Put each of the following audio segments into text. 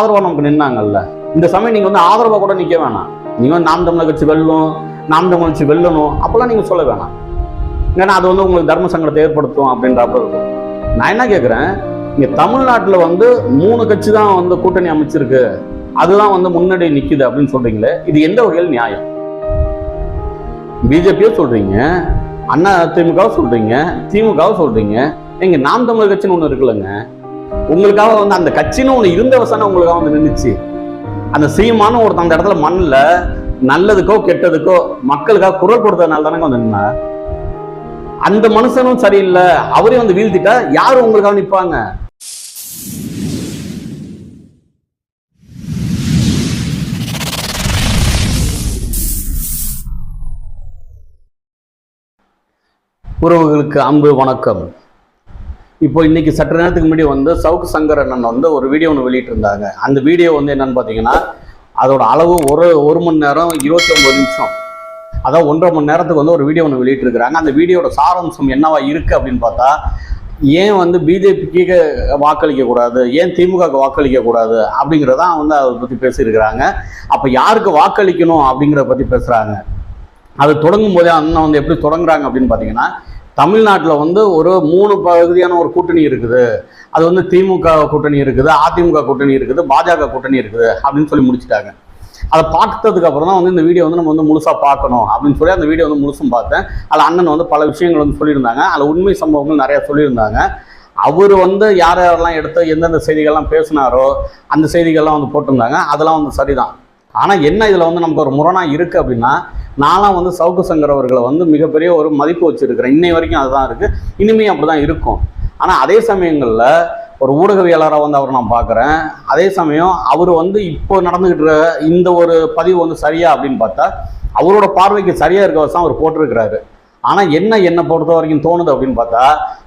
ஆதரவா நமக்கு நின்னாங்கல்ல. இந்த சமயம் நீங்க வந்து ஆதரவா கூட நிக்க வேணாம். நீங்க வந்து நாம் தமிழர் கட்சி வெல்லும் நாம் தமிழ் கட்சி வெல்லணும் அப்பெல்லாம் நீங்க சொல்ல வேணாம். ஏன்னா அது வந்து உங்களுக்கு தர்ம சங்கடத்தை ஏற்படுத்தும் அப்படின்றப்ப இருக்கும் நான் என்ன கேட்குறேன் இங்க தமிழ்நாட்டுல வந்து மூணு கட்சி தான் வந்து கூட்டணி அமைச்சிருக்கு. அதுதான் வந்து முன்னாடி நிக்குது அப்படின்னு சொல்றீங்களே இது எந்த வகையில் நியாயம்? பிஜேபியோ சொல்றீங்க அண்ணா திமுகவை சொல்றீங்க திமுகவை சொல்றீங்க எங்க நாம் தமிழர் கட்சின்னு ஒண்ணு இருக்குல்லங்க. உங்களுக்காக வந்து அந்த கட்சின்னு ஒண்ணு இருந்த வசனம் உங்களுக்காக வந்து நின்றுச்சு அந்த சீமான ஒருத்தன் அந்த இடத்துல மண்ணில் நல்லதுக்கோ கெட்டதுக்கோ மக்களுக்காக குரல் கொடுத்ததுனால தானே வந்து நின்னா அந்த மனுஷனும் சரியில்லை அவரே வந்து வீழ்த்திட்டா யாரும் உங்களுக்காக நிப்பாங்க? உறவுகளுக்கு அன்பு வணக்கம். இப்போ இன்னைக்கு சற்று நேரத்துக்கு முன்னாடி வந்து சவுக்கு சங்கர் அண்ணன் வந்து ஒரு வீடியோ ஒன்று வெளியிட்டிருந்தாங்க. அந்த வீடியோ வந்து என்னன்னு பார்த்தீங்கன்னா அதோட அளவு ஒரு ஒரு மணி நேரம் இருபத்தி ஒன்பது நிமிஷம். அதான் ஒன்றரை மணி நேரத்துக்கு வந்து ஒரு வீடியோ ஒன்று வெளியிட்டிருக்கிறாங்க. அந்த வீடியோட சாராம்சம் என்னவா இருக்குது அப்படின்னு பார்த்தா ஏன் வந்து பிஜேபிக்கு வாக்களிக்கக்கூடாது ஏன் திமுகவுக்கு வாக்களிக்கக்கூடாது அப்படிங்கிறதான் வந்து அதை பற்றி பேசியிருக்கிறாங்க. அப்போ யாருக்கு வாக்களிக்கணும் அப்படிங்கிறத பற்றி பேசுகிறாங்க அது தொடங்கும் போதே அண்ணன் வந்து எப்படி தொடங்குறாங்க அப்படின்னு பார்த்தீங்கன்னா தமிழ்நாட்டில் வந்து ஒரு மூணு பகுதியான ஒரு கூட்டணி இருக்குது. அது வந்து திமுக கூட்டணி இருக்குது அதிமுக கூட்டணி இருக்குது பாஜக கூட்டணி இருக்குது அப்படின்னு சொல்லி முடிச்சிட்டாங்க. அதை பார்த்ததுக்கு அப்புறம் தான் வந்து இந்த வீடியோ வந்து நம்ம வந்து முழுசாக பார்க்கணும் அப்படின்னு சொல்லி அந்த வீடியோ வந்து முழுசும் பார்த்தேன். அதில் அண்ணன் வந்து பல விஷயங்கள் வந்து சொல்லியிருந்தாங்க. அதில் உண்மை சம்பவங்கள் நிறையா சொல்லியிருந்தாங்க. அவர் வந்து யார் யாரெல்லாம் எடுத்து எந்தெந்த செய்திகள்லாம் பேசினாரோ அந்த செய்திகள்லாம் வந்து போட்டிருந்தாங்க. அதெல்லாம் வந்து சரிதான். ஆனால் என்ன இதில் வந்து நமக்கு ஒரு முரணாக இருக்குது அப்படின்னா நான்லாம் வந்து சவுக்கு சங்கர் அவர்களை வந்து மிகப்பெரிய ஒரு மதிப்பு வச்சுருக்கிறேன். இன்னை வரைக்கும் அதுதான் இருக்குது இனிமையும் அப்படி தான் இருக்கும். ஆனால் அதே சமயங்களில் ஒரு ஊடகவியலராக வந்து அவர் நான் பார்க்குறேன் அதே சமயம் அவர் வந்து இப்போ நடந்துக்கிட்டு இந்த ஒரு பதிவு வந்து சரியா அப்படின்னு பார்த்தா அவரோட பார்வைக்கு சரியாக இருக்க வச்சு அவர் போட்டிருக்கிறாரு. ஆனால் என்ன என்னை பொறுத்த வரைக்கும் தோணுது அப்படின்னு பார்த்தா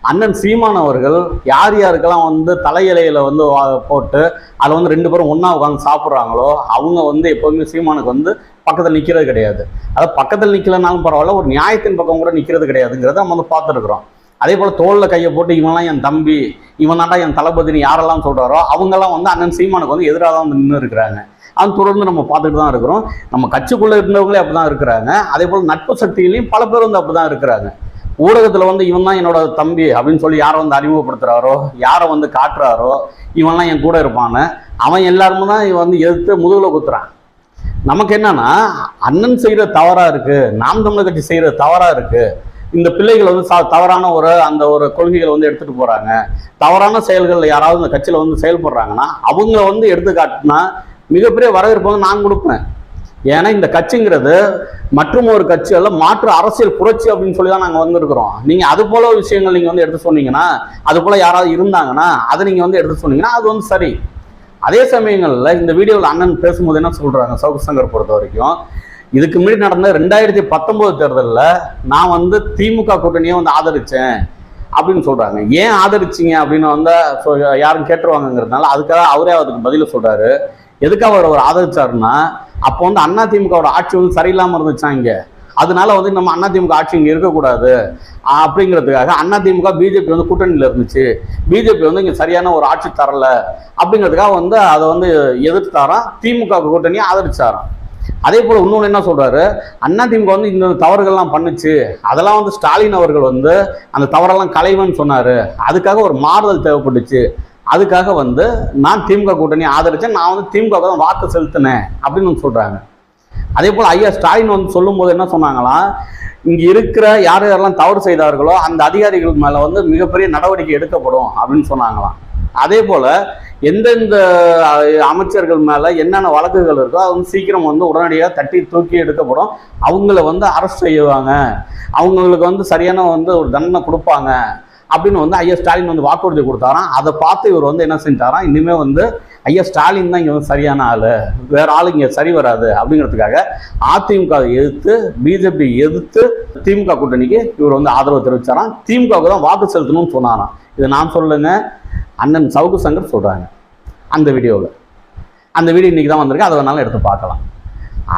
அண்ணன் சீமான் அவர்கள் யார் யாருக்கெல்லாம் வந்து தலையிலையில் வந்து போட்டு அதில் வந்து ரெண்டு பேரும் ஒன்றா உட்காந்து சாப்பிட்றாங்களோ அவங்க வந்து எப்போதுமே சீமானுக்கு வந்து பக்கத்தில் நிற்கிறது கிடையாது. அதாவது பக்கத்தில் நிற்கலனாலும் பரவாயில்ல ஒரு நியாயத்தின் பக்கம் கூட நிற்கிறது கிடையாதுங்கிறத நம்ம வந்து பார்த்துருக்குறோம். அதே போல் தோளில் கையை போட்டு இவன்லாம் என் தம்பி இவன் தாண்டா என் தளபதினு யாரெல்லாம் சொல்கிறாரோ அவங்கெல்லாம் வந்து அண்ணன் சீமானுக்கு வந்து எதிராக தான் வந்து நின்று இருக்கிறாங்க அது தொடர்ந்து நம்ம பார்த்துட்டு தான் இருக்கிறோம். நம்ம கட்சிக்குள்ளே இருந்தவங்களே அப்படி தான் இருக்கிறாங்க. அதே போல் நட்பு சக்திகளையும் பல பேர் வந்து அப்படி தான் இருக்கிறாங்க. ஊடகத்தில் வந்து இவன் தான் என்னோட தம்பி அப்படின்னு சொல்லி யாரை வந்து அறிமுகப்படுத்துறாரோ யாரை வந்து காட்டுறாரோ இவன்லாம் என் கூட இருப்பான்னு அவன் எல்லாருமே தான் இவன் வந்து எதிர்த்து முதுகில் குத்துறான். நமக்கு என்னன்னா அண்ணன் செய்கிற தவறாக இருக்குது நாம் தமிழர் கட்சி செய்கிற தவறாக இருக்குது இந்த பிள்ளைகள் வந்து சா- தவறான ஒரு அந்த ஒரு கொள்கைகளை வந்து எடுத்துகிட்டு போகிறாங்க தவறான செயல்களில் யாராவது இந்த கட்சியில் வந்து செயல்படுறாங்கன்னா அவங்க வந்து எடுத்து காட்டினா மிகப்பெரிய வரவேற்பு வந்து நான் கொடுப்பேன். ஏன்னா இந்த கட்சிங்கிறது மற்றும் ஒரு கட்சி அல்ல மாற்று அரசியல் புரட்சி அப்படின்னு சொல்லி தான் நாங்கள் வந்திருக்கிறோம். நீங்கள் அது போல விஷயங்கள் நீங்கள் வந்து எடுத்து சொன்னீங்கன்னா அது போல யாராவது இருந்தாங்கன்னா அதை நீங்கள் வந்து எடுத்து சொன்னீங்கன்னா அது வந்து சரி. அதே சமயங்களில் இந்த வீடியோவில் அண்ணன் பேசும்போது என்ன சொல்கிறாங்க சவுக்கு சங்கர் பொறுத்த வரைக்கும்? இதுக்கு முன்னாடி நடந்த ரெண்டாயிரத்தி பத்தொம்போது தேர்தலில் நான் வந்து திமுக கூட்டணியை வந்து ஆதரித்தேன் அப்படின்னு சொல்கிறாங்க ஏன் ஆதரிச்சீங்க அப்படின்னு வந்து யாரும் கேட்டுருவாங்கங்கிறதுனால அதுக்காக அவரே அதுக்கு பதில சொல்கிறாரு எதுக்காக அவர் அவர் ஆதரிச்சாருன்னா அப்போ வந்து அண்ணா திமுகவோட ஆட்சி வந்து சரியில்லாமல் இருந்துச்சாங்க அதனால வந்து நம்ம அண்ணா திமுக ஆட்சி இங்கே இருக்கக்கூடாது. அப்படிங்கிறதுக்காக அண்ணா திமுக பிஜேபி வந்து கூட்டணியில் இருந்துச்சு. பிஜேபி வந்து இங்கே சரியான ஒரு ஆட்சி தரல. அப்படிங்கிறதுக்காக வந்து அதை வந்து எதிர்த்தாராம் திமுக கூட்டணியை ஆதரிச்சாராம் அதே போல் இன்னொன்று என்ன சொல்கிறாரு அண்ணா திமுக வந்து இந்த தவறுகள்லாம் பண்ணுச்சு. அதெல்லாம் வந்து ஸ்டாலின் அவர்கள் வந்து அந்த தவறெல்லாம் கலைவன் சொன்னார். அதுக்காக ஒரு மாறுதல் தேவைப்பட்டுச்சு. அதுக்காக வந்து நான் திமுக கூட்டணி ஆதரித்தேன் நான் வந்து திமுக தான் வாக்கு செலுத்தினேன் அப்படின்னு வந்து அதே போல் ஐயா ஸ்டாலின் வந்து சொல்லும்போது என்ன சொன்னாங்களாம் இங்கே இருக்கிற யார் யாரெல்லாம் தவறு செய்தார்களோ அந்த அதிகாரிகள் மேலே வந்து மிகப்பெரிய நடவடிக்கை எடுக்கப்படும் அப்படின்னு சொன்னாங்களாம். அதே போல் எந்தெந்த அமைச்சர்கள் மேலே என்னென்ன வழக்குகள் இருக்கோ அது வந்து சீக்கிரம் வந்து உடனடியாக தட்டி தூக்கி எடுக்கப்படும். அவங்கள வந்து அரெஸ்ட் செய்வாங்க. அவங்களுக்கு வந்து சரியான வந்து ஒரு தண்டனை கொடுப்பாங்க. அப்படின்னு வந்து ஐயா ஸ்டாலின் வந்து வாக்குறுதி கொடுத்தாராம். அதை பார்த்து இவர் வந்து என்ன செஞ்சாராம்? இனிமேல் வந்து ஐயா ஸ்டாலின் தான் இங்கே வந்து சரியான ஆள். வேற ஆள் இங்கே சரி வராது அப்படிங்கிறதுக்காக அதிமுக எதிர்த்து பிஜேபி எதிர்த்து திமுக கூட்டணிக்கு இவர் வந்து ஆதரவு தெரிவிச்சாராம். திமுகவுக்கு தான் வாக்கு செலுத்தணும்னு சொன்னாராம். இதை நான் சொல்லுங்க அண்ணன் சவுக்கு சங்கர் சொல்கிறாங்க அந்த வீடியோவில். அந்த வீடியோ இன்னைக்கு தான் வந்திருக்கு. அதை வேணாலும் எடுத்து பார்க்கலாம்.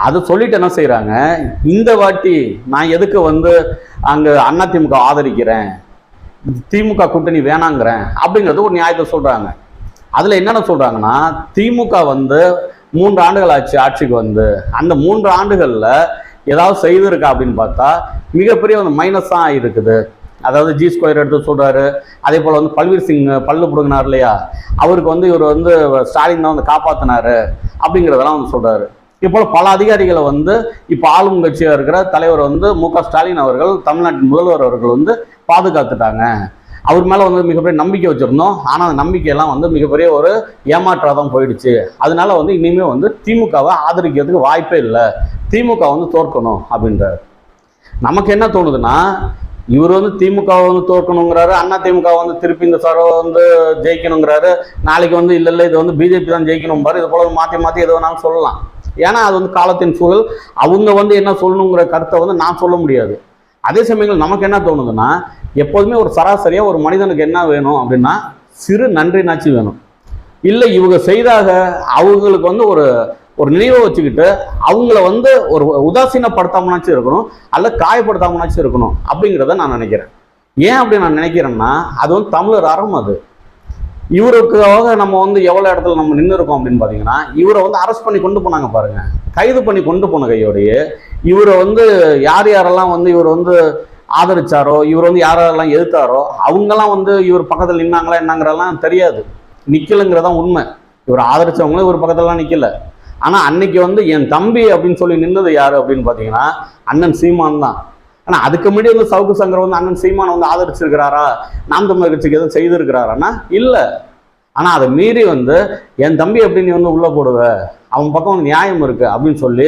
அதை சொல்லிட்டு என்ன செய்கிறாங்க இந்த வாட்டி நான் எதுக்கு வந்து அங்கே அதிமுக ஆதரிக்கிறேன்? திமுக கூட்டணி வேணாங்கிறேன் அப்படிங்கிறது ஒரு நியாயத்தை சொல்கிறாங்க அதில் என்னென்ன சொல்கிறாங்கன்னா திமுக வந்து மூன்று ஆண்டுகள் ஆச்சு ஆட்சிக்கு வந்து. அந்த மூன்று ஆண்டுகளில் ஏதாவது செய்திருக்கா அப்படின்னு பார்த்தா மிகப்பெரிய ஒரு மைனஸ் தான் இருக்குது. அதாவது ஜி ஸ்கொயர் எடுத்து சொல்கிறாரு அதே போல் வந்து பல்வீர் சிங் பல்லு பிடுங்கினார் இல்லையா? அவருக்கு வந்து இவர் வந்து ஸ்டாலின் தான் வந்து காப்பாற்றினாரு அப்படிங்கிறதெல்லாம் வந்து சொல்கிறாரு இப்போ பல அதிகாரிகளை வந்து இப்போ ஆளும் கட்சியாக இருக்கிற தலைவர் வந்து மு க ஸ்டாலின் அவர்கள் தமிழ்நாட்டின் முதல்வர் அவர்கள் வந்து பாதுகாத்துட்டாங்க. அவர் மேலே வந்து மிகப்பெரிய நம்பிக்கை வச்சுருந்தோம். ஆனால் அந்த நம்பிக்கையெல்லாம் வந்து மிகப்பெரிய ஒரு ஏமாற்றாதான் போயிடுச்சு. அதனால வந்து இனிமேல் வந்து திமுகவை ஆதரிக்கிறதுக்கு வாய்ப்பே இல்லை. திமுக வந்து தோற்கணும் அப்படின்றார். நமக்கு என்ன தோணுதுன்னா இவர் வந்து திமுக வந்து தோற்கணுங்கிறாரு அண்ணா திமுக வந்து திருப்பி இந்த சாரை வந்து ஜெயிக்கணுங்கிறாரு. நாளைக்கு வந்து இல்லை இல்லை இது வந்து பிஜேபி தான் ஜெயிக்கணும் பாரு இது போல மாற்றி மாற்றி எது வேணாலும் சொல்லலாம். ஏன்னா அது வந்து காலத்தின் சூழல். அவங்க வந்து என்ன சொல்லணுங்கிற கருத்தை வந்து நான் சொல்ல முடியாது. அதே சமயங்கள் நமக்கு என்ன தோணுதுன்னா எப்போதுமே ஒரு சராசரியாக ஒரு மனிதனுக்கு என்ன வேணும் அப்படின்னா சிறு நன்றினாச்சு வேணும். இல்லை இவங்க செய்தாக அவங்களுக்கு வந்து ஒரு ஒரு நினைவை வச்சுக்கிட்டு அவங்கள வந்து ஒரு உதாசீனப்படுத்தாமனாச்சும் இருக்கணும் அல்ல காயப்படுத்தாமனாச்சும் இருக்கணும் அப்படிங்கிறத நான் நினைக்கிறேன். ஏன் அப்படி நான் நினைக்கிறேன்னா அது வந்து தமிழர் அறம் அது. இவருக்காக நம்ம வந்து எவ்வளோ இடத்துல நம்ம நின்று இருக்கோம் அப்படின்னு பார்த்தீங்கன்னா இவரை வந்து அரெஸ்ட் பண்ணி கொண்டு போனாங்க பாருங்க. கைது பண்ணி கொண்டு போன கையோடையே இவரை வந்து யார் யாரெல்லாம் வந்து இவர் வந்து ஆதரிச்சாரோ இவர் வந்து யாரெல்லாம் எதிர்த்தாரோ அவங்கெல்லாம் வந்து இவர் பக்கத்தில் நின்னாங்களா என்னங்கிறதெல்லாம் தெரியாது. நிக்கலைங்கிறதான் உண்மை. இவர் ஆதரிச்சவங்களும் இவர் பக்கத்துலலாம் நிற்கல ஆனால் அன்னைக்கு வந்து என் தம்பி அப்படின்னு சொல்லி நின்னது யார் அப்படின்னு பார்த்தீங்கன்னா அண்ணன் சீமான் தான் ஆனால் அதுக்கு முன்னாடி வந்து சவுக்கு சங்கர் வந்து அண்ணன் சீமானை வந்து ஆதரிச்சிருக்கிறாரா? நாம் தமிழர் கட்சிக்கு எதுவும் செய்திருக்கிறாரான்னா இல்லை. ஆனால் அதை மீறி வந்து என் தம்பி எப்படி நீ வந்து உள்ளே போடுவ? அவன் பக்கம் நியாயம் இருக்குது அப்படின்னு சொல்லி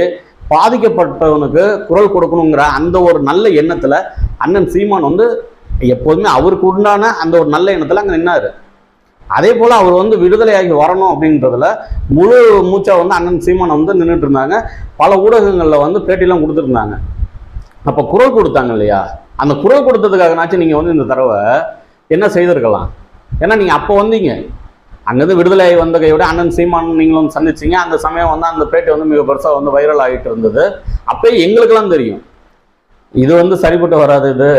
பாதிக்கப்பட்டவனுக்கு குரல் கொடுக்கணுங்கிற அந்த ஒரு நல்ல எண்ணத்தில் அண்ணன் சீமான் வந்து எப்போதுமே அவருக்கு உண்டான அந்த ஒரு நல்ல எண்ணத்தில் அங்கே நின்னார். அதே போல் அவர் வந்து விடுதலையாகி வரணும் அப்படின்றதுல முழு மூச்சா வந்து அண்ணன் சீமான் வந்து நின்றுட்டு இருந்தாங்க. பல ஊடகங்களில் வந்து பேட்டிலாம் கொடுத்துருந்தாங்க அப்போ குரல் கொடுத்தாங்க இல்லையா? அந்த குரல் கொடுத்ததுக்காகனாச்சும் நீங்கள் வந்து இந்த தடவை என்ன செய்திருக்கலாம்? ஏன்னா நீங்கள் அப்போ வந்தீங்க. அங்கேருந்து விடுதலை வந்த கையோட அண்ணன் சீமான் நீங்களும் சந்திச்சிங்க. அந்த சமயம் வந்து அந்த பேட்டி வந்து மிக பெருசாக வந்து வைரல் ஆகிட்டு இருந்தது. அப்போ எங்களுக்கெல்லாம் தெரியும். இது வந்து சரிப்பட்டு வராது இது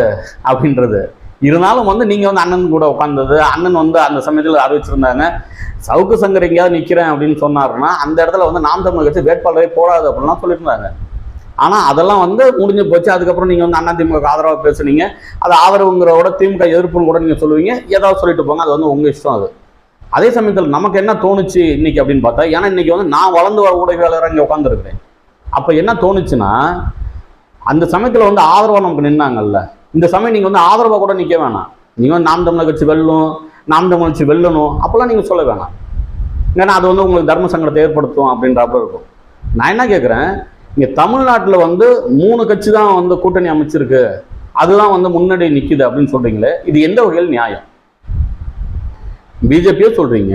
அப்படின்றது. இருந்தாலும் வந்து நீங்கள் வந்து அண்ணன் கூட உட்காந்தது அண்ணன் வந்து அந்த சமயத்தில் அறிவிச்சிருந்தாங்க. சவுக்கு சங்கர் எங்கேயாவது நிற்கிறேன் அப்படின்னு சொன்னாருன்னா அந்த இடத்துல வந்து நாம் தமிழ் கட்சி வேட்பாளரே போடாது அப்படின்லாம் சொல்லியிருந்தாங்க ஆனால் அதெல்லாம் வந்து முடிஞ்சு போச்சு. அதுக்கப்புறம் நீங்கள் வந்து அண்ணா திமுக ஆதரவாக பேசுனீங்க. அது ஆதரவுங்கிறோட திமுக எதிர்ப்புன்னு கூட நீங்கள் சொல்லுவீங்க. ஏதாவது சொல்லிட்டு போங்க. அது வந்து உங்கள் இஷ்டம் அது. அதே சமயத்தில் நமக்கு என்ன தோணுச்சு இன்னைக்கு அப்படின்னு பார்த்தா ஏன்னா இன்னைக்கு வந்து நான் வளர்ந்து வர ஊடகவியலாளர் இங்கே உட்காந்துருக்கிறேன் அப்போ என்ன தோணுச்சுன்னா அந்த சமயத்தில் வந்து ஆதரவாக நமக்கு நின்னாங்கல்ல. இந்த சமயம் நீங்கள் வந்து ஆதரவாக கூட நிற்க வேணாம். நீங்கள் வந்து நாம் தமிழர் கட்சி வெல்லும் நாம் தமிழ் கட்சி வெல்லணும் அப்போல்லாம் நீங்கள் சொல்ல வேணாம். ஏன்னா அது வந்து உங்களுக்கு தர்ம சங்கடத்தை ஏற்படுத்தும் அப்படின்றப்ப இருக்கும். நான் என்ன கேட்குறேன் இங்கே தமிழ்நாட்டில் வந்து மூணு கட்சி தான் வந்து கூட்டணி அமைச்சிருக்கு. அதுதான் வந்து முன்னாடி நிற்கிது அப்படின்னு சொல்றீங்களே இது எந்த வகையில் நியாயம்? பிஜேபியை சொல்றீங்க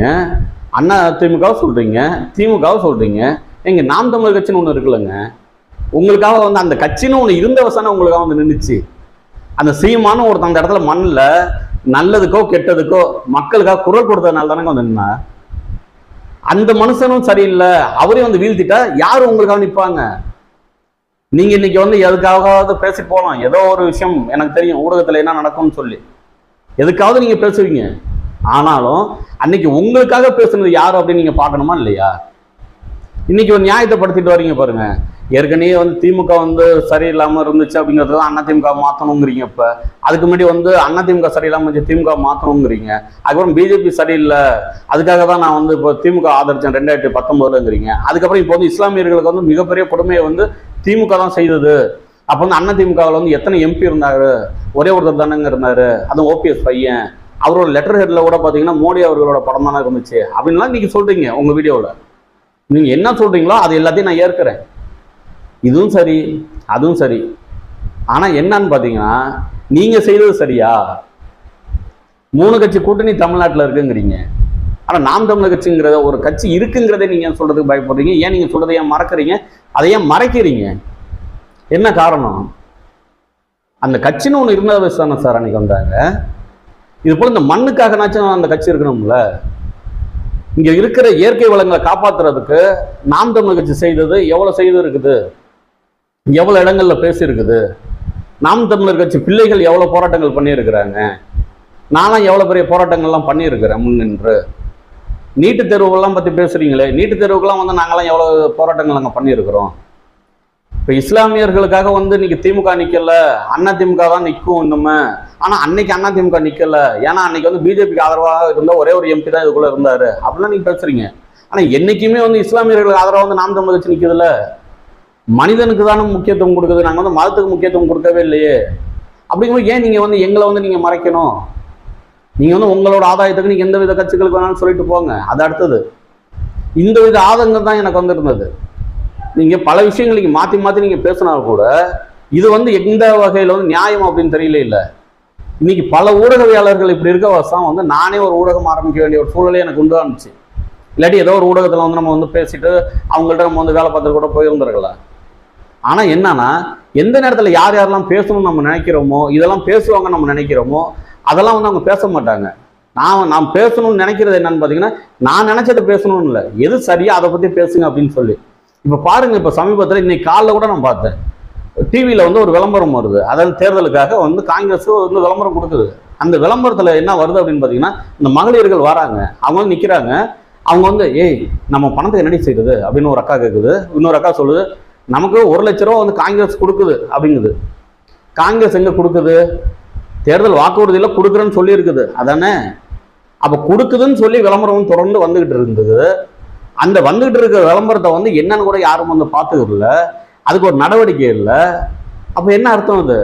அண்ணா திமுகவை சொல்றீங்க திமுகவை சொல்றீங்க. எங்க நாம் தமிழர் கட்சின்னு ஒன்று இருக்குல்லங்க. உங்களுக்காக வந்து அந்த கட்சின்னு ஒன்று இருந்த வசனம் உங்களுக்காக வந்து நின்றுச்சு அந்த சீமான ஒருத்தன் அந்த இடத்துல மண்ணில் நல்லதுக்கோ கெட்டதுக்கோ மக்களுக்காக குரல் கொடுத்ததுனால தானே வந்து நின்னா அந்த மனுஷனும் சரியில்லை. அவரையும் வந்து வீழ்த்திட்டா யார் உங்களுக்காக நிற்பாங்க நீங்க இன்னைக்கு வந்து எதுக்காகவாவது பேசி போகலாம் ஏதோ ஒரு விஷயம் எனக்கு தெரியும். ஊடகத்துல என்ன நடக்கும்னு சொல்லி. எதுக்காவது நீங்க பேசுவீங்க. ஆனாலும் அன்னைக்கு உங்களுக்காக பேசுனது யாரு அப்படின்னு நீங்க பார்க்கணுமா இல்லையா? இன்னைக்கு ஒரு நியாயத்தை படுத்திட்டு வரீங்க பாருங்க. ஏற்கனவே வந்து திமுக வந்து சரியில்லாமல் இருந்துச்சு அப்படிங்கிறது தான் திமுக மாற்றணுங்கிறீங்க இப்போ. அதுக்கு முன்னாடி வந்து அண்ணா திமுக இருந்துச்சு திமுக மாற்றணுங்கிறீங்க அதுக்கப்புறம் பிஜேபி சரியில்லை. அதுக்காக தான் நான் வந்து இப்போ திமுக ஆதரிச்சேன் ரெண்டாயிரத்தி பத்தொம்போதுலங்கிறீங்க அதுக்கப்புறம் இப்போ வந்து இஸ்லாமியர்களுக்கு வந்து மிகப்பெரிய கொடுமையை வந்து திமுக தான் செய்தது. அப்போ வந்து அதிமுகவில் திமுகவில் வந்து எத்தனை எம்பி இருந்தார்? ஒரே ஒருத்தர் தானங்க இருந்தார். அதுவும் ஓபிஎஸ் பையன். அவரோட லெட்டர் ஹெட்ல கூட பார்த்தீங்கன்னா மோடி அவர்களோட படம் தானே இருந்துச்சு. அப்படின்லாம் நீங்கள் சொல்கிறீங்க உங்கள் வீடியோவில் நீங்கள் என்ன சொல்கிறீங்களோ அது எல்லாத்தையும் நான் ஏற்கிறேன். இதுவும் சரி அதுவும் சரி. ஆனால் என்னன்னு பார்த்தீங்கன்னா நீங்கள் செய்தது சரியா? மூணு கட்சி கூட்டணி தமிழ்நாட்டில் இருக்குங்கிறீங்க. ஆனால் நாம் தமிழர் கட்சிங்கிறத ஒரு கட்சி இருக்குங்கிறதே நீங்கள் சொல்கிறதுக்கு பயப்படுறீங்க? ஏன் நீங்கள் சொல்கிறத ஏன் மறக்கிறீங்க? அதை ஏன் மறைக்கிறீங்க? என்ன காரணம்? அந்த கட்சின்னு ஒன்று இருந்த தானே சார் அன்னைக்கு வந்தாங்க. இது போல் இந்த மண்ணுக்காகனாச்சும் அந்த கட்சி இருக்கணும்ல? இங்கே இருக்கிற இயற்கை வளங்களை காப்பாற்றுறதுக்கு நாம் தமிழ் கட்சி செய்தது எவ்வளோ செய்து இருக்குது? எவ்வளோ இடங்களில் பேசியிருக்குது நாம் தமிழர் கட்சி பிள்ளைகள் எவ்வளோ போராட்டங்கள் பண்ணியிருக்கிறாங்க? நானும் எவ்வளோ பெரிய போராட்டங்கள்லாம் பண்ணியிருக்கிறேன் முன்னின்று நீட்டு தேர்வுகள்லாம் பற்றி பேசுகிறீங்களே நீட்டு தேர்வுக்கெல்லாம் வந்து நாங்களாம் எவ்வளோ போராட்டங்கள் நாங்கள் பண்ணியிருக்கிறோம்? இப்போ இஸ்லாமியர்களுக்காக வந்து இன்னைக்கு திமுக நிற்கல அண்ணா திமுக தான் நிற்கும் இன்னுமே. ஆனால் அன்னைக்கு அண்ணா திமுக நிற்கல ஏன்னா அன்னைக்கு வந்து பிஜேபிக்கு ஆதரவாக இருந்த ஒரே ஒரு எம்பி தான் இதுக்குள்ள இருந்தாரு. அப்படிலாம் நீங்கள் பேசுறீங்க. ஆனால் என்னைக்குமே வந்து இஸ்லாமியர்களுக்கு ஆதரவாக வந்து நாம் தமிழ் கட்சி நிற்கிறதுல மனிதனுக்கு தானே முக்கியத்துவம் கொடுக்குது. நாங்கள் வந்து மதத்துக்கு முக்கியத்துவம் கொடுக்கவே இல்லையே. அப்படிங்கும்போது ஏன் நீங்கள் வந்து எங்களை வந்து நீங்கள் மறைக்கணும்? நீங்கள் வந்து உங்களோட ஆதாயத்துக்கு நீங்கள் எந்த வித கட்சிகளுக்கு வேணாலும் சொல்லிட்டு போங்க. அது அடுத்தது. இந்த வித ஆதங்கம் தான் எனக்கு வந்துருந்தது. நீங்கள் பல விஷயங்கள் நீங்கள் மாற்றி மாற்றி நீங்கள் பேசினால் கூட இது வந்து எந்த வகையில் வந்து நியாயம் அப்படின்னு தெரியல இல்லை. இன்னைக்கு பல ஊடகவியாளர்கள் இப்படி இருக்க வசம் வந்து நானே ஒரு ஊடகம் ஆரம்பிக்க வேண்டிய ஒரு சூழலே எனக்கு உண்டானுச்சு இல்லாட்டி ஏதோ ஒரு ஊடகத்தில் வந்து நம்ம வந்து பேசிட்டு அவங்கள்ட்ட நம்ம வந்து வேலை பார்த்துட்டு கூட போயிருந்தார்கள ஆனால் என்னன்னா எந்த நேரத்தில் யார் யாரெல்லாம் பேசணும்னு நம்ம நினைக்கிறோமோ இதெல்லாம் பேசுவாங்க நம்ம நினைக்கிறோமோ அதெல்லாம் வந்து அவங்க பேச மாட்டாங்க. நான் நான் பேசணும்னு நினைக்கிறது என்னன்னு பார்த்தீங்கன்னா நான் நினைச்சதை பேசணும்னு இல்லை. எது சரியா அதை பற்றி பேசுங்க அப்படின்னு சொல்லி. இப்போ பாருங்க இப்போ சமீபத்தில் இன்னைக்கு காலைல கூட நான் பார்த்தேன். டிவியில் வந்து ஒரு விளம்பரம் வருது. அதாவது தேர்தலுக்காக வந்து காங்கிரஸ் வந்து விளம்பரம் கொடுக்குது. அந்த விளம்பரத்தில் என்ன வருது அப்படின்னு பார்த்தீங்கன்னா இந்த மகளிர்கள் வராங்க. அவங்க வந்து நிற்கிறாங்க அவங்க வந்து ஏய் நம்ம பணத்தை என்னடி செய்யுது அப்படின்னு ஒரு அக்கா கேட்குது இன்னொரு அக்கா சொல்லுது நமக்கு ஒரு லட்ச ரூபா வந்து காங்கிரஸ் கொடுக்குது அப்படிங்குது. காங்கிரஸ் எங்கே கொடுக்குது? தேர்தல் வாக்குறுதியில் கொடுக்குறேன்னு சொல்லியிருக்குது. அதானே? அப்போ கொடுக்குதுன்னு சொல்லி விளம்பரம் தொடர்ந்து வந்துக்கிட்டு இருந்தது. அந்த வந்துகிட்டு இருக்கிற விளம்பரத்தை வந்து என்னன்னு கூட யாரும் வந்து பார்த்துக்கல அதுக்கு ஒரு நடவடிக்கை இல்லை. அப்போ என்ன அர்த்தம் அது?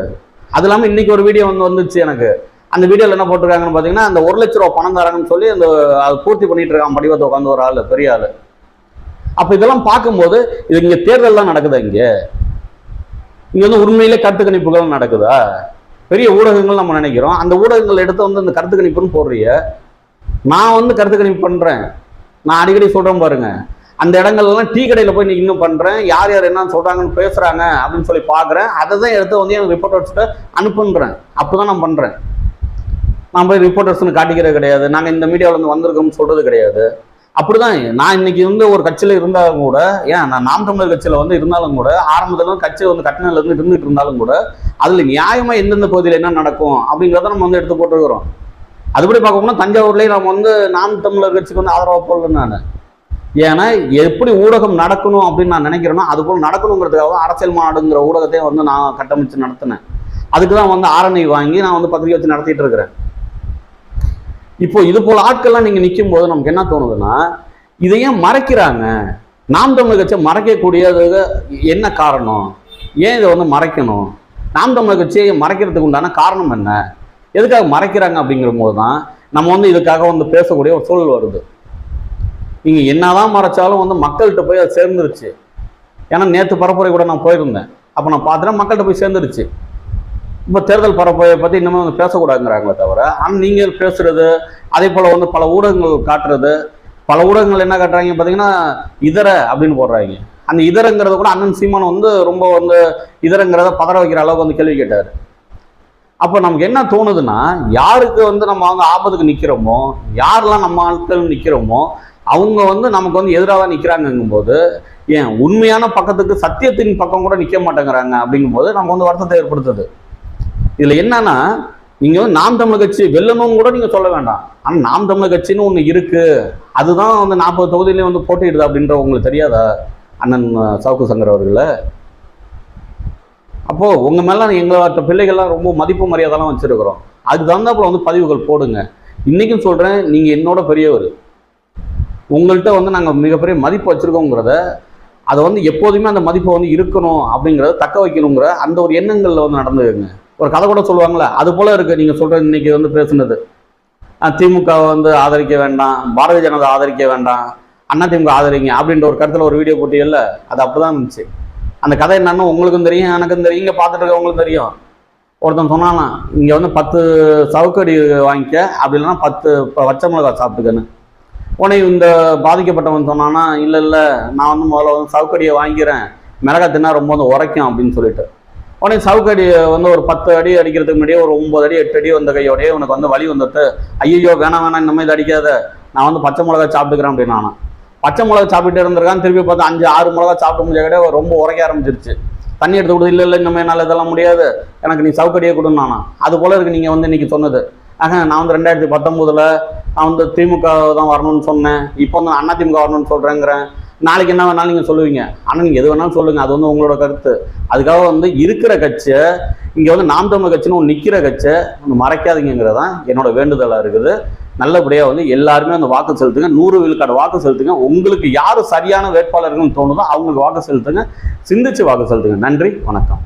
அது இல்லாமல் இன்றைக்கி ஒரு வீடியோ வந்து வந்துச்சு எனக்கு. அந்த வீடியோவில் என்ன போட்டிருக்காங்கன்னு பார்த்தீங்கன்னா அந்த ஒரு லட்ச ரூபா பணம் தராங்கன்னு சொல்லி அந்த அது பூர்த்தி பண்ணிட்டு இருக்கான் படிவத்தை உட்காந்து ஒரு ஆள் பெரிய ஆள். அப்போ இதெல்லாம் பார்க்கும்போது இது இங்கே தேர்தல் தான் நடக்குதா இங்கே? இங்கே வந்து உண்மையிலே கருத்து கணிப்புகள் நடக்குதா? பெரிய ஊடகங்கள் நம்ம நினைக்கிறோம். அந்த ஊடகங்கள் எடுத்து வந்து அந்த கருத்து கணிப்புன்னு போடுறிய. நான் வந்து கருத்து கணிப்பு பண்ணுறேன் நான் அடிக்கடி சொல்கிறேன் பாருங்கள் அந்த இடங்கள்லாம் டீ கடையில் போய் இன்னும் பண்ணுறேன் யார் யார் என்ன சொல்கிறாங்கன்னு பேசுகிறாங்க அப்படின்னு சொல்லி பார்க்குறேன் அதை தான் எடுத்து வந்து எனக்கு ரிப்போர்ட்டர்ஸ்கிட்ட அனுப்புன்றேன். அப்போ தான் நான் பண்ணுறேன் நான் போய் ரிப்போர்ட்டர்ஸ்னு காட்டிக்கிறது கிடையாது. நாங்கள் இந்த மீடியாவிலேருந்து வந்திருக்கோம்னு சொல்கிறது கிடையாது. அப்படிதான் நான் இன்னைக்கு வந்து ஒரு கட்சியில் இருந்தாலும் கூட ஏன் நான் நாம் தமிழர் கட்சியில் வந்து இருந்தாலும் கூட ஆரம்பத்துல கட்சி வந்து கட்டணிலேருந்து இருந்துட்டு இருந்தாலும் கூட அதில் நியாயமாக எந்தெந்த பகுதியில் என்ன நடக்கும் அப்படிங்கிறத நம்ம வந்து எடுத்து போட்டுருக்கிறோம். அதுபடி பார்க்கணும்னா தஞ்சாவூர்லேயே நம்ம வந்து நாம் தமிழர் கட்சிக்கு வந்து ஆதரவாக போடல நான். ஏன்னா எப்படி ஊடகம் நடக்கணும் அப்படின்னு நான் நினைக்கிறேனோ அது போல் நடக்கணுங்கிறதுக்காக தான் அரசியல் மாநாடுங்கிற ஊடகத்தையும் வந்து நான் கட்டமைச்சு நடத்தினேன். அதுக்கு தான் வந்து ஆரணி வாங்கி நான் வந்து பத்திரிகை வச்சு நடத்திட்டு இருக்கிறேன். இப்போ இது போல் ஆட்கள்லாம் நீங்கள் நிற்கும் போது நமக்கு என்ன தோணுதுன்னா இதை ஏன் மறைக்கிறாங்க? நாம் தமிழ் கட்சியை மறைக்கக்கூடியது என்ன காரணம்? ஏன் இதை வந்து மறைக்கணும்? நாம் தமிழ் கட்சியை மறைக்கிறதுக்கு உண்டான காரணம் என்ன? எதுக்காக மறைக்கிறாங்க அப்படிங்கிற போது தான் நம்ம வந்து இதுக்காக வந்து பேசக்கூடிய ஒரு சூழல் வருது. நீங்கள் என்னதான் மறைச்சாலும் வந்து மக்கள்கிட்ட போய் அது சேர்ந்துருச்சு. ஏன்னா நேற்று பரப்புரை கூட நான் போயிருந்தேன். அப்போ நான் பார்த்தேன்னா மக்கள்கிட்ட போய் சேர்ந்துருச்சு. இப்போ தேர்தல் பரப்புரையை பற்றி இன்னமும் வந்து பேசக்கூடாதுங்கிறாங்களே தவிர ஆனால் நீங்கள் பேசுறது அதே போல் வந்து பல ஊடகங்கள் காட்டுறது பல ஊடகங்கள் என்ன காட்டுறாங்க பார்த்தீங்கன்னா இதர அப்படின்னு போடுறாங்க. அந்த இதரங்கிறத கூட அண்ணன் சீமான் வந்து ரொம்ப வந்து இதரங்கிறத பதற வைக்கிற அளவுக்கு வந்து கேள்வி கேட்டார். அப்போ நமக்கு என்ன தோணுதுன்னா யாருக்கு வந்து நம்ம வந்து ஆபத்துக்கு நிற்கிறோமோ யாரெல்லாம் நம்ம ஆட்கள் நிற்கிறோமோ அவங்க வந்து நமக்கு வந்து எதிராக தான் நிற்கிறாங்கங்கும்போது ஏன் உண்மையான பக்கத்துக்கு சத்தியத்தின் பக்கம் கூட நிற்க மாட்டேங்கிறாங்க அப்படிங்கும்போது நம்ம வந்து வருத்தத்தை ஏற்படுத்துது. இதில் என்னன்னா நீங்கள் வந்து நாம் தமிழ் கட்சி வெல்லணும்னு கூட நீங்கள் சொல்ல வேண்டாம். ஆனால் நாம் தமிழ் கட்சின்னு ஒன்று இருக்குது அதுதான் வந்து நாற்பது தொகுதியிலையும் வந்து போட்டியிடுது அப்படின்ற உங்களுக்கு தெரியாதா அண்ணன் சவுக்கு சங்கர் அப்போது உங்கள் மேலே மேல எங்களோட பிள்ளைகள்லாம் ரொம்ப மதிப்பு மரியாதைலாம் வச்சிருக்கிறோம். அதுக்கு தகுந்தாப்புல வந்து பதிவுகள் போடுங்க. இன்றைக்கும் சொல்கிறேன் நீங்கள் என்னோட பெரியவர். உங்கள்கிட்ட வந்து நாங்கள் மிகப்பெரிய மதிப்பு வச்சுருக்கோங்கிறத அதை வந்து எப்போதுமே அந்த மதிப்பை வந்து இருக்கணும் அப்படிங்கிறத தக்க வைக்கணுங்கிற அந்த ஒரு எண்ணங்களில் வந்து நடந்துக்குங்க. ஒரு கதை கூட சொல்லுவாங்களே அது போல் இருக்குது நீங்கள் சொல்கிற இன்னைக்கு வந்து பேசுனது. திமுகவை வந்து ஆதரிக்க வேண்டாம் பாரதிய ஜனதா ஆதரிக்க வேண்டாம் அண்ணா திமுக ஆதரிங்க அப்படின்ற ஒரு கருத்தில் ஒரு வீடியோ போட்டியல்ல அது அப்படி தான் இருந்துச்சு. அந்த கதை என்னன்னு உங்களுக்கும் தெரியும் எனக்கும் தெரியும் இங்கே பார்த்துட்டு இருக்கவங்களுக்கும் தெரியும். ஒருத்தன் சொன்னானா இங்கே வந்து பத்து சவுக்கடி வாங்கிக்க அப்படி இல்லைன்னா பத்து வச்ச பச்சை சாப்பிட்டுக்கன்னு. உடனே இந்த பாதிக்கப்பட்டவன் சொன்னான்னா இல்லை இல்லை நான் வந்து முதல்ல வந்து சவுக்கடியை வாங்கிக்கிறேன். மிளகாய் தின்னா ரொம்ப வந்து உரைக்கும் அப்படின்னு சொல்லிட்டு. உடனே சவுக்கடி வந்து ஒரு பத்து அடி அடிக்கிறதுக்கு முன்னாடியே ஒரு ஒம்பது அடி எட்டு அடி வந்த கையோடய உனக்கு வந்து வலி வந்துட்டு ஐயோ வேணாம் வேணாம் இந்த மாதிரி அடிக்காத. நான் வந்து பச்சை மிளகா சாப்பிட்டுக்கிறேன் அப்படின்னு நான் பச்சை மிளகா சாப்பிட்டு இருந்திருக்கான். திருப்பி பார்த்து அஞ்சு ஆறு மிளகா சாப்பிட்டு முடிஞ்ச கிடையாது ரொம்ப உரைக்க ஆரம்பிச்சிருச்சு. தண்ணி எடுத்து கொடுத்து இல்லை இல்லை இந்த மாதிரி என்னால் இதெல்லாம் முடியாது. எனக்கு நீ சவுக்கடியே கொடுன்னு நானா அது போல இருக்கு நீங்கள் வந்து இன்னைக்கு சொன்னது. ஆக நான் வந்து ரெண்டாயிரத்தி பத்தொம்போதில் நான் வந்து திமுக தான் வரணும்னு சொன்னேன். இப்போ வந்து அண்ணா திமுக வரணும்னு சொல்கிறேங்கிறேன் நாளைக்கு என்ன வேணாலும் நீங்கள் சொல்லுவீங்க. ஆனால் நீங்கள் எது வேணாலும் சொல்லுங்கள் அது வந்து உங்களோட கருத்து. அதுக்காக வந்து இருக்கிற கட்சியை இங்கே வந்து நாம் தமிழ் கட்சின்னு ஒன்று நிற்கிற கட்சியை ஒன்று மறைக்காதீங்கிறது தான் என்னோட வேண்டுதலாக இருக்குது. நல்லபடியாக வந்து எல்லாருமே அந்த வாக்கு செலுத்துங்க. நூறு விழுக்காடு வாக்கு செலுத்துங்க. உங்களுக்கு யார் சரியான வேட்பாளர்கள்னு தோணுதோ அவங்களுக்கு வாக்கு செலுத்துங்க. சிந்திச்சு வாக்கு செலுத்துங்க. நன்றி. வணக்கம்.